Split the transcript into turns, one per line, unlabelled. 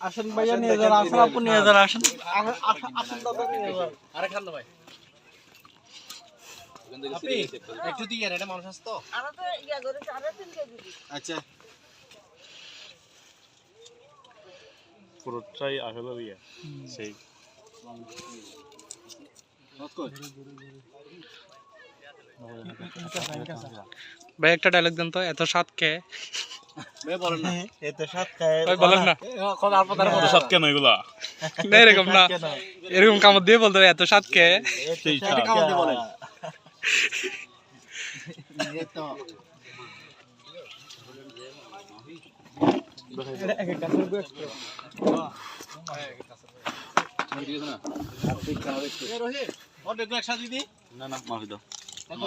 আসেন ভাইয়া নিয়ে যান আসেন আপু নিয়ে যান আসেন। আসেন দাদা নিয়ে যান আরে খান ভাই। একটু দিয়ে এটা মানুষ আসতো।
আমরা তো ইয়া করে সাড়ে তিন কেজি
আচ্ছা।
পুরোটাই আসলে ইয়ে সেই।
ভাই একটা ডায়লগ দেন তো এত স্বাদ কে
সাত
এরকম না। এরকম কামড় দিয়ে বলতে এত স্বাদ কে?
না না মাফি দাও।